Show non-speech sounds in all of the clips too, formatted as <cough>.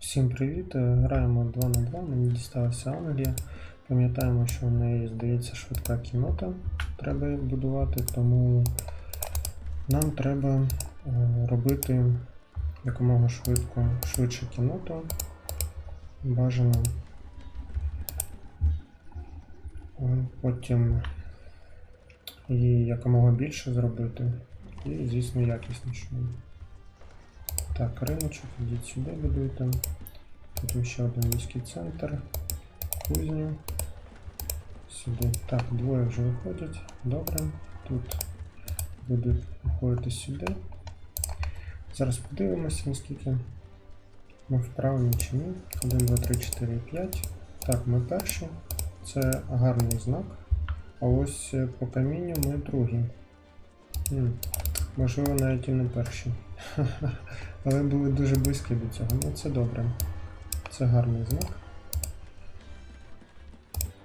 Всім привіт! Е, Граємо 2 на 2, мені дісталася Англія. Пам'ятаємо, що в неї, здається, швидка кінота треба будувати, тому нам треба е, робити якомога швидко, швидше кіноту. Бажано. Е, Потім її якомога більше зробити і, звісно, якіснішою. Так, риночок, ідіть сюди будуйте. Потім ще один міський центр. Кузню. Сюди. Так, двоє вже виходять. Добре. Тут будуть виходити сюди. Зараз подивимося, наскільки ми вправні чи ні. 1, 2, 3, 4, 5. Так, ми перші. Це гарний знак. А ось е, по камінню ми другі. М, Можливо, навіть і не перші. <laughs> Але були дуже близькі до цього. Ну це добре. Це гарний знак.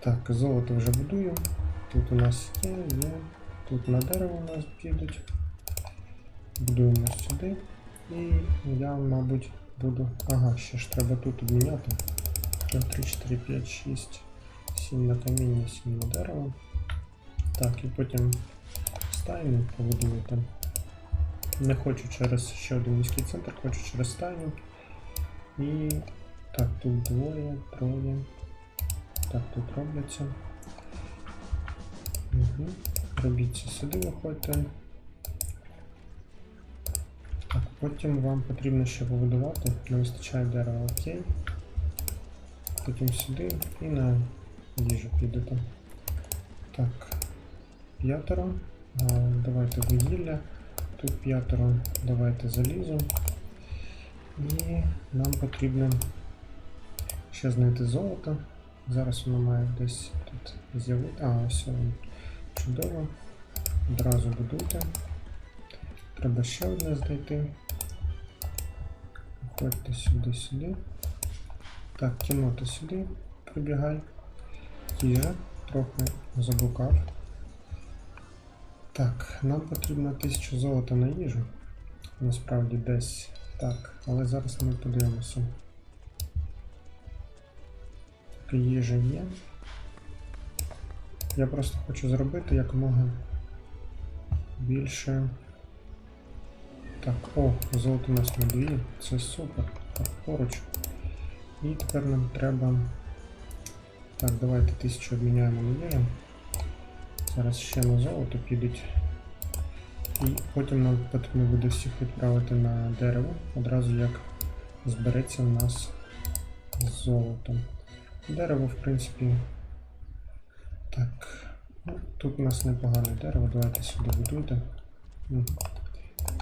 Так, золото вже будую. Тут у нас є, є. Тут на дерево у нас підуть. Будуємо сюди. І я, мабуть, буду. Ага, ще ж треба тут обміняти. 1, 3, 4, 5, 6, 7 на каміння, 7 на дерево. Так, і потім стайню побудую там. Не хочу через ще один міський центр, хочу через стайню. І так, тут двоє, троє. Так, тут робляться. Угу. Робіть сюди, виходьте. Так, потім вам потрібно ще побудувати. Не вистачає дерева, окей. Потім сюди і на їжу підете. Так, п'ятеро. Давайте вугілля. Тут п'ятеро, давайте залізо. І нам потрібно ще знайти золото. Зараз воно має десь тут з'явити. А, ось. Чудово. Одразу будуйте. Треба ще одне знайти. Виходьте сюди, сюди. Так, кінота сюди прибігай. Їжа, трохи заблукав. Так, нам потрібно 1000 золота на їжу. Насправді десь так, але зараз ми подивимося. Так, їжа є. Я просто хочу зробити якомога більше. Так, о, золото у нас на дві, це супер. Так, поруч. І тепер нам треба. Так, давайте 1000 обміняємо на їжу. Зараз ще на золото підуть. І потім нам потрібно буде всіх відправити на дерево, одразу як збереться в нас золото. Дерево, в принципі. Так. Ну, тут у нас непогане дерево, давайте сюди будуйте.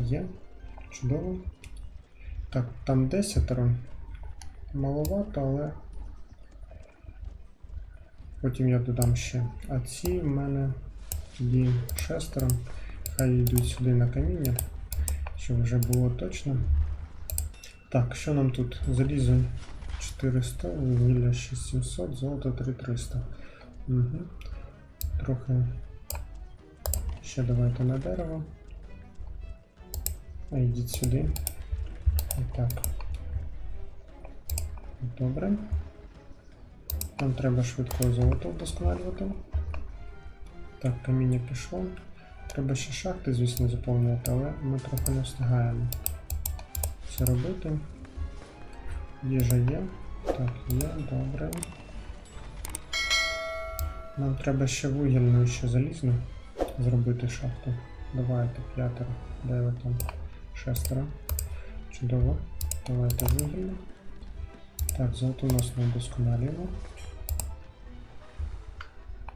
Є. Чудово. Так, там 10. Маловато, але Потім я додам ще. А ці в мене є шестеро. Хай йдуть сюди на каміння, щоб вже було точно. Так, що нам тут? Залізо 400, вугілля 6700, золото 3300. Угу. Трохи ще давайте на дерево. А йдіть сюди. І так. Добре. Нам треба швидко золото вдосконалювати. Так, каміння пішло. Треба ще шахти, звісно, заповнювати, але ми трохи не встигаємо це робити. Їжа є. Так, є, добре. Нам треба ще вугільну і ще залізну зробити шахту. Давайте п'ятеро, де там? Шестеро. Чудово. Давайте вугільну. Так, золото у нас не вдосконалюємо.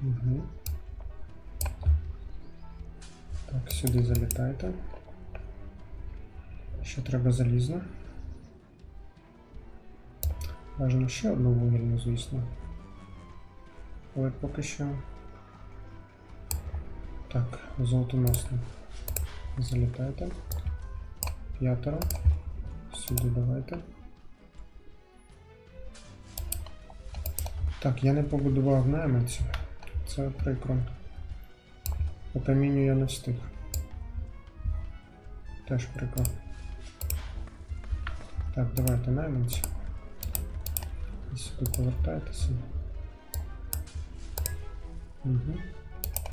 Угу. Так, сюди залітайте. Ще треба залізно. Бажано ще одну вугільну, звісно. Але поки що. Так, золотоносне. Залітайте. П'ятеро. Сюди давайте. Так, я не побудував найманців. Це прикро. По камінню я не встиг. Теж прикро. Так, давайте найманці. І сюди повертайтеся. Угу.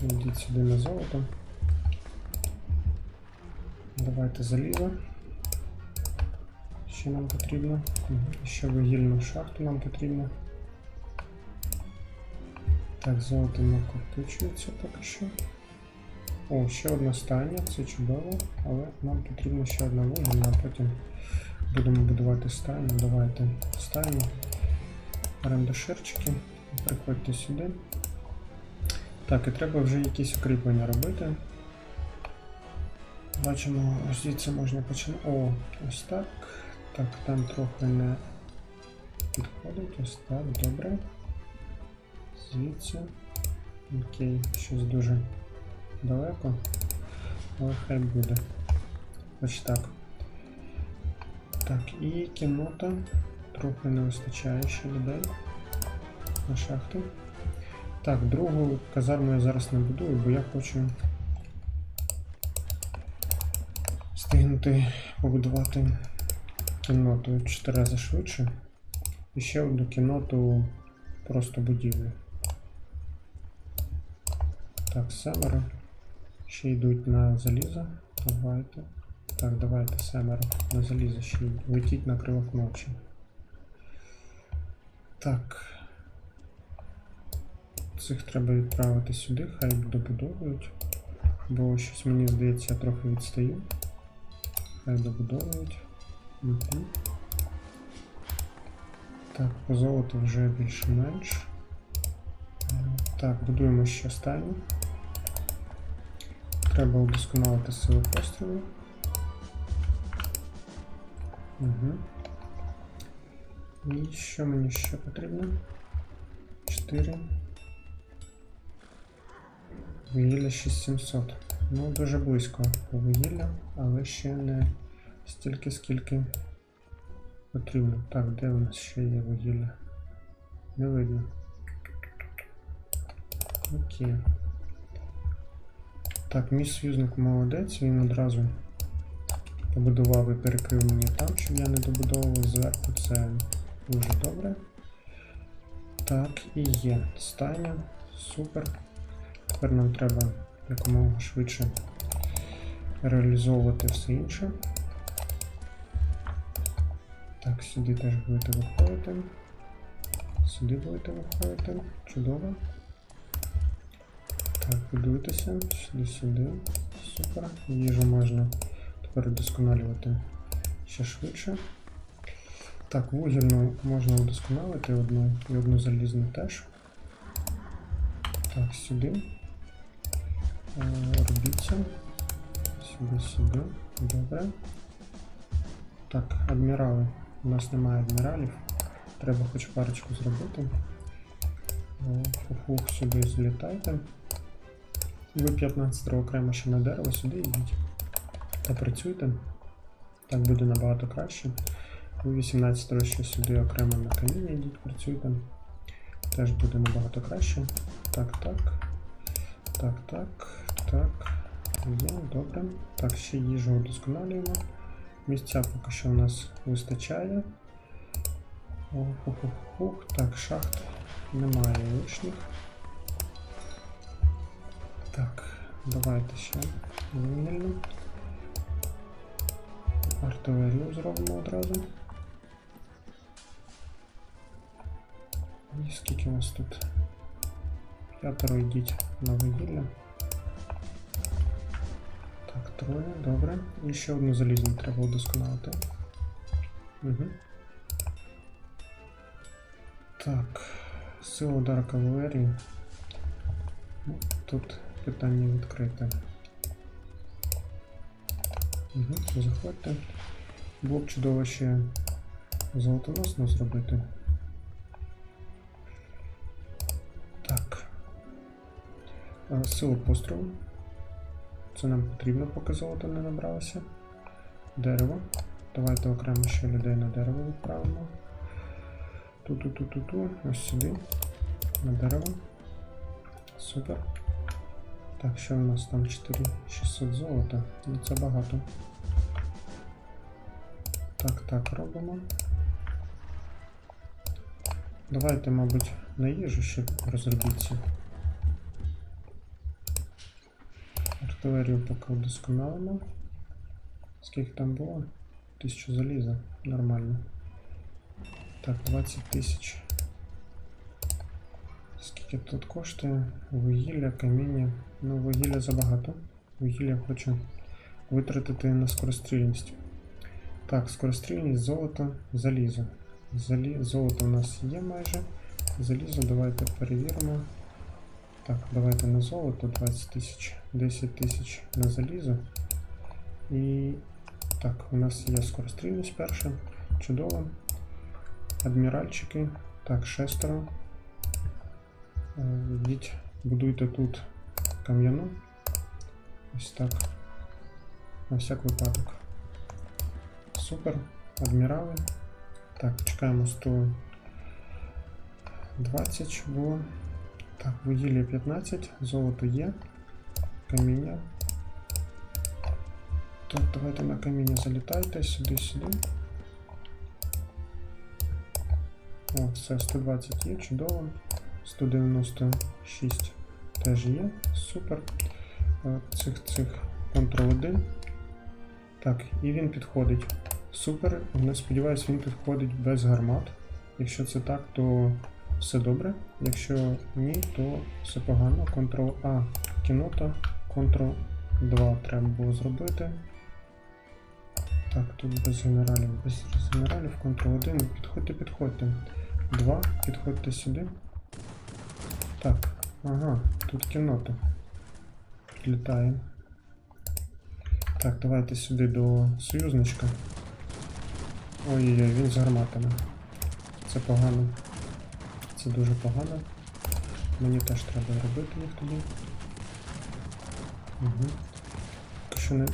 Йдіть сюди на золото. Давайте залізо. Що нам потрібно? Угу. Ще вугільну шахту нам потрібно. Так, золото накопичується поки що. О, ще одна стайня, це чудово, але нам потрібно ще одна вугільна, а потім будемо будувати стайню. Давайте стайню. Рендоширчики. Приходьте сюди. Так, і треба вже якісь укріплення робити. Бачимо, ось звідси можна починати. О, ось так. Так, там трохи не підходить. Ось так, добре. Звідси. Окей, щось дуже далеко. Але хай буде. Ось так. Так, і кінота. Трохи не вистачає ще людей на шахти. Так, другу казарму я зараз не будую, бо я хочу встигнути побудувати кінноту в 4 рази швидше. І ще одну кінноту просто будівлю. Так, семеро. Ще йдуть на залізо. Давайте. Так, давайте семеро. На залізо ще йдуть. Летіть на крилах ночі. Так. Цих треба відправити сюди, хай добудовують. Бо щось мені здається, я трохи відстаю. Хай добудовують. Угу. Так, по золоту вже більш-менш. Е, Так, будуємо ще стайню. Треба удосконалити силу пострілу. Угу. І що мені ще потрібно? 4. Вугілля 6700. Ну, дуже близько по вугілля, але ще не стільки, скільки потрібно. Так, де у нас ще є вугілля? Не видно. Окей. Так, мій союзник молодець, він одразу побудував і перекрив мені там, щоб я не добудовував зверху. Це дуже добре. Так, і є. Стайня. Супер. Тепер нам треба якомога швидше реалізовувати все інше. Так, сюди теж будете виходити. Сюди будете виходити. Чудово. Так, будуйтеся. Сюди, сюди. Супер. Їжу можна тепер удосконалювати ще швидше. Так, вугільну можна удосконалити одну і одну залізну теж. Так, сюди. Е, Робіться. Сюди, сюди. Добре. Так, адмірали. У нас немає адміралів. Треба хоч парочку зробити. Е, Фух, сюди злітайте. Ви 15 окремо ще на дерево, сюди йдіть. Та працюйте. Так буде набагато краще. Ви 18 ще сюди окремо на каміння йдіть, працюйте. Теж буде набагато краще. Так, так. Так, так, так. Є, добре. Так, ще їжу удосконалюємо. Місця поки що у нас вистачає. Хух-хух-хух. Так, шахт немає лишніх. Так, давайте ще вугільну. Артилерію зробимо одразу. І скільки у нас тут? П'ятеро йдіть на вугілля. Так, троє, добре. І ще одну залізну треба удосконалити. Угу. Так, сила удару кавалерії. Ну, Тут питання відкрите. Угу, заходьте. Було б чудово ще золотоносно зробити. Так. Е, Силу пострілу. Це нам потрібно, поки золото не набралося. Дерево. Давайте окремо ще людей на дерево відправимо. Ту-ту-ту-ту-ту. Ось сюди. На дерево. Супер. Так, що у нас там 4600 золота? Ну це багато. Так, так, робимо. Давайте, мабуть, на їжу ще розробіться. Артилерію поки вдосконалимо. Скільки там було? Тисячу заліза. Нормально. Так, 20 тисяч. Скільки тут коштує? Вугілля, каміння. Ну, вугілля забагато. Вугілля хочу витратити на скорострільність. Так, скорострільність, золото, залізо. Залі... Золото у нас є майже. Залізо давайте перевіримо. Так, давайте на золото 20 тисяч, 10 тисяч на залізо. І так, у нас є скорострільність перша. Чудово. Адміральчики. Так, шестеро. Е, Йдіть, будуйте тут кам'яну. Ось так. На всяк випадок. Супер. Адмірали. Так, чекаємо 120 щоб було. Так, вугілля 15, золото є. Каміння. Так, давайте на каміння залітайте, сюди, сюди. О, все, 120 є, чудово. 196 теж є. Супер. Е, Цих цих Ctrl-1. Так, і він підходить. Супер. Не сподіваюся, він підходить без гармат. Якщо це так, то все добре. Якщо ні, то все погано. Ctrl-A кінота, Ctrl-2 треба було зробити. Так, тут без генералів, без генералів, Ctrl-1. Підходьте, підходьте. 2, підходьте сюди. Так, ага, тут кінота. Літає. Так, давайте сюди до союзничка. Ой-ой-ой, він з гарматами. Це погано. Це дуже погано. Мені теж треба робити їх тоді. Угу. Поки що не,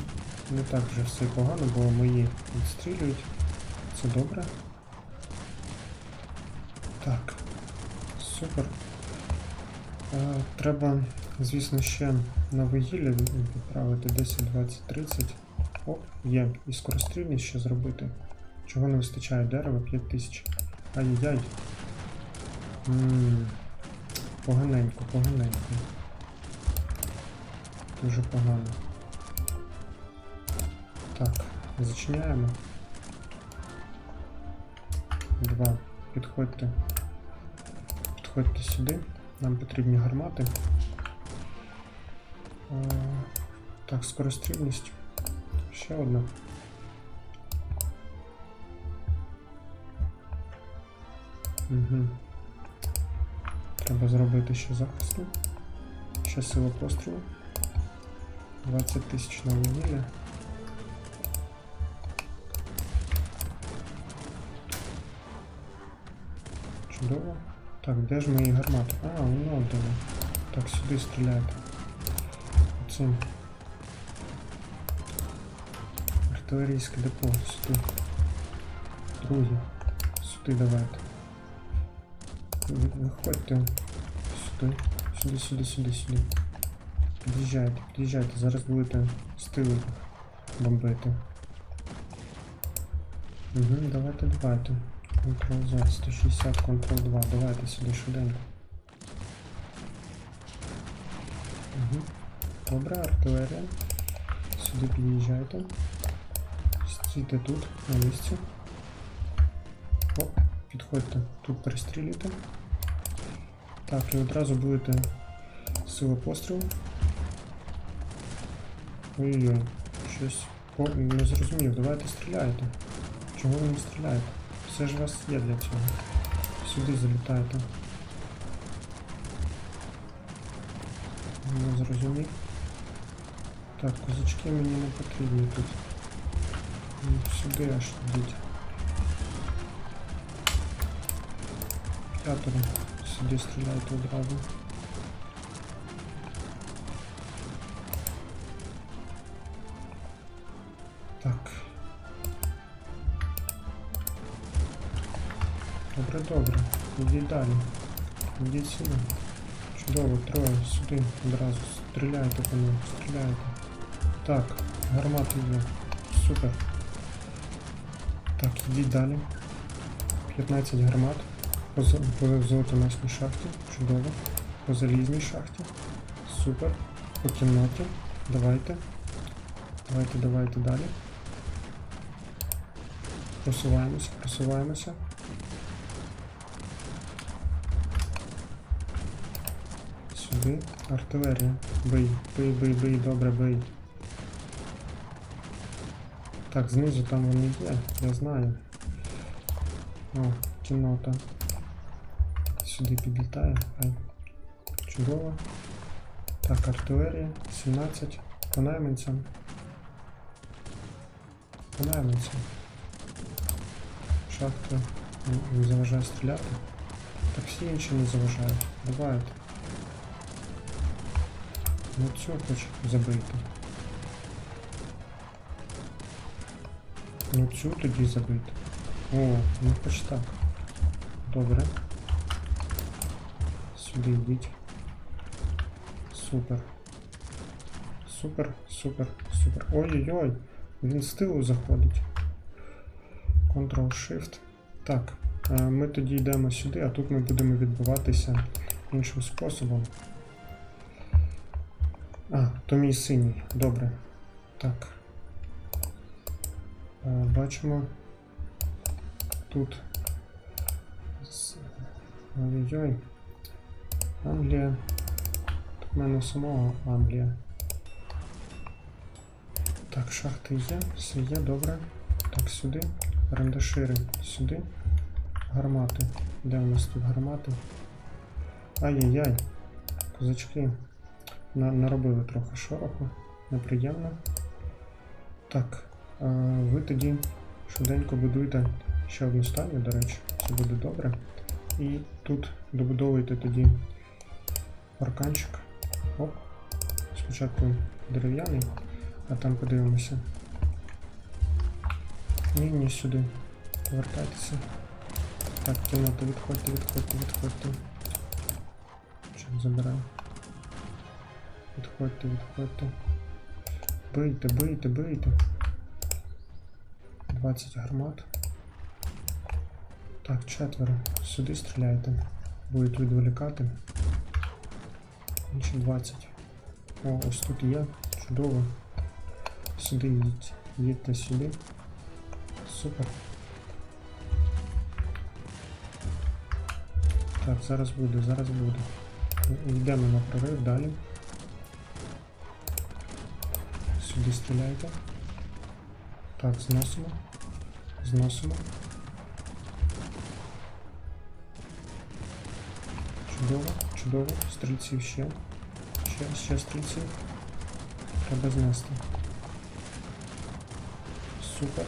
не так вже все погано, бо мої відстрілюють. Це добре. Так. Супер. Е, треба, звісно, ще на вугілля від- відправити 10, 20, 30. О, є. І скорострільність ще зробити. Чого не вистачає дерева 5000. Ай-яй-яй. Поганенько, поганенько. Дуже погано. Так, зачиняємо. Два. Підходьте. Підходьте сюди. Нам потрібні гармати. Е, Так, скорострільність. Ще одна. Угу. Треба зробити ще захисту. Ще сила пострілу. 20 тисяч на вугілля. Чудово. Так, де ж мої гармати? А, воно де. Так, сюди стріляйте. Оцим. Артилерійське депо, сюди. Друзі, сюди давайте. Ви- Виходьте сюди. Сюди, сюди, сюди, сюди. Під'їжджайте, під'їжджайте, зараз будете з тилу бомбити. Угу, давайте, давайте. Ctrl Z, 160, Ctrl 2, давайте сюди швиденько. Угу. Добре, артилерія. Сюди під'їжджайте. Стійте тут, на місці. О, підходьте, тут перестрілюйте. Так, і одразу будете сила пострілу. Ой-ой-ой, щось О, не зрозумів, давайте стріляйте. Чого ви не стріляєте? Все ж у вас є для цього. Сюди залітайте. Не зрозумів. Так, козачки мені не потрібні тут. Ну, Сюди аж йдіть. П'ятеро. Сюди стріляйте одразу. Так. Добре, добре. Ідіть далі. Ідіть сюди. Чудово, троє, сюди одразу. Стріляйте по ним, стріляйте. Так, гармати є. Супер. Так, ідіть далі. 15 гармат. По, по золотоносній шахті. Чудово. По залізній шахті. Супер. По кімнаті. Давайте. Давайте, давайте далі. Просуваємося, просуваємося. Сюди. Артилерія. Бий, бий, бий, бий, добре, бий. Так, знизу там вони є, я знаю. О, кіннота. Сюди підлітає. Хай. Чудово. Так, артилерія. 17. По найманцям. По найманцям. Шахта не- не заважає стріляти. Так всі інші не заважають. Давайте. Ну цю хоч забити. Ну цю тоді забити. О, ну хоч так. Добре. Сюди йдіть. Супер. Супер, супер, супер. Ой-ой-ой! Він з тилу заходить. Ctrl-Shift. Так, ми тоді йдемо сюди, а тут ми будемо відбиватися іншим способом. А, то мій синій. Добре. Так. Бачимо. Тут. Ой-ой-ой. Англія. Тут в мене самого Англія. Так, шахти є, все є, добре. Так, сюди. Рандашири сюди. Гармати. Де у нас тут гармати? Ай-яй-яй. Козачки. На, наробили трохи шороху. Неприємно. Так. Ви тоді швиденько будуйте ще одну стадію, до речі, це буде добре. І тут добудовуйте тоді парканчик. Оп. Спочатку дерев'яний, а там подивимося. Ні, ні, сюди. Повертайтеся. Так, кімната, відходьте, відходьте, відходьте. Чим забираю? Відходьте, відходьте. Бийте, бийте, бийте. 20 гармат. Так, четверо. Сюди стріляйте. Будуть відволікати. Інші 20. О, ось тут є. Чудово. Сюди їдьте. Їдьте сюди. Супер. Так, зараз буде, зараз буде. Йдемо на прорив далі. Сюди стріляйте. Так, зносимо. Зносимо. Чудово, чудово. Стрільців ще. Ще, ще стрільців. Треба знести. Супер.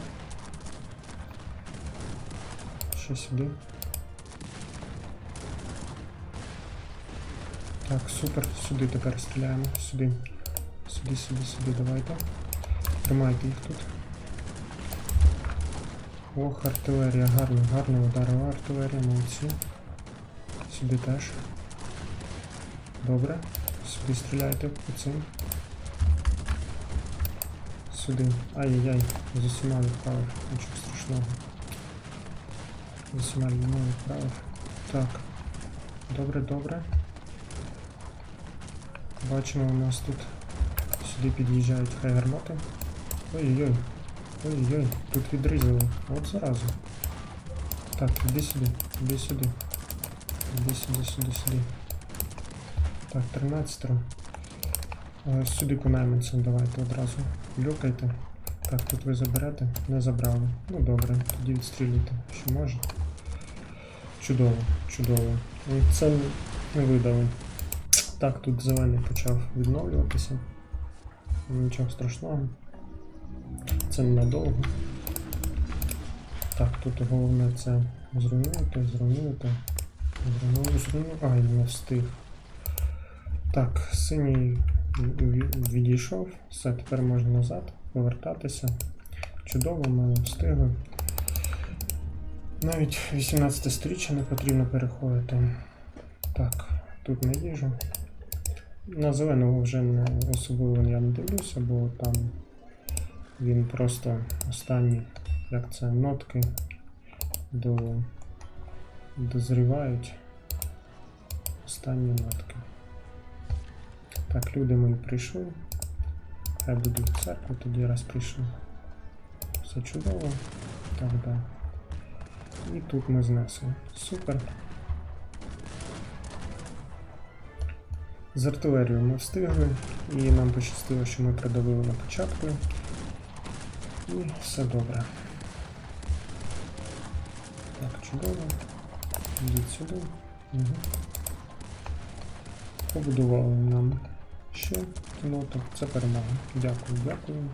Ще сюди. Так, супер. Сюди тепер стріляємо. Сюди. Сюди, сюди, сюди, давайте. Тримайте їх тут. Ох, артилерія, гарно, гарно ударила артилерія, молодці. Сюди теж. Добре. Сюди стріляйте по цим. Сюди. Ай-яй-яй, з усіма відправив, нічого страшного. З усіма людьми відправив. Так. Добре, добре. Бачимо, у нас тут сюди під'їжджають хай гармати. Ой-ой-ой. Ой-ой, тут відрізали. От заразу. Так, іди сюди, іди сюди. Іди сюди, сюди, сюди. Так, 13 Е, Сюди по найманцям давайте одразу. Люкайте. Так, тут ви заберете? Не забрали. Ну добре, тоді відстрілюйте, що можете. Чудово, чудово. Це не видали. Так, тут зелений почав відновлюватися. Нічого страшного. Це ненадовго. Так, тут головне це зруйнувати, зруйнувати. Зруйнувати, зруйнувати. Ай, не встиг. Так, синій відійшов. Все, тепер можна назад повертатися. Чудово, ми встигли. Навіть 18 сторіччя не потрібно переходити. Так, тут на їжу. На зеленого вже не особливо я не дивлюся, бо там він просто останні, як це, нотки до дозрівають останні нотки. Так, люди мої прийшли. Хай будуть в церкву, тоді раз прийшли. Все чудово. Так, да. І тут ми знесли. Супер. З артилерією ми встигли, і нам пощастило, що ми продавили на початку. І все добре. Так, чудово. Йдіть сюди. Угу. Побудували нам ще кіноток. Це перемога. Дякую, дякую.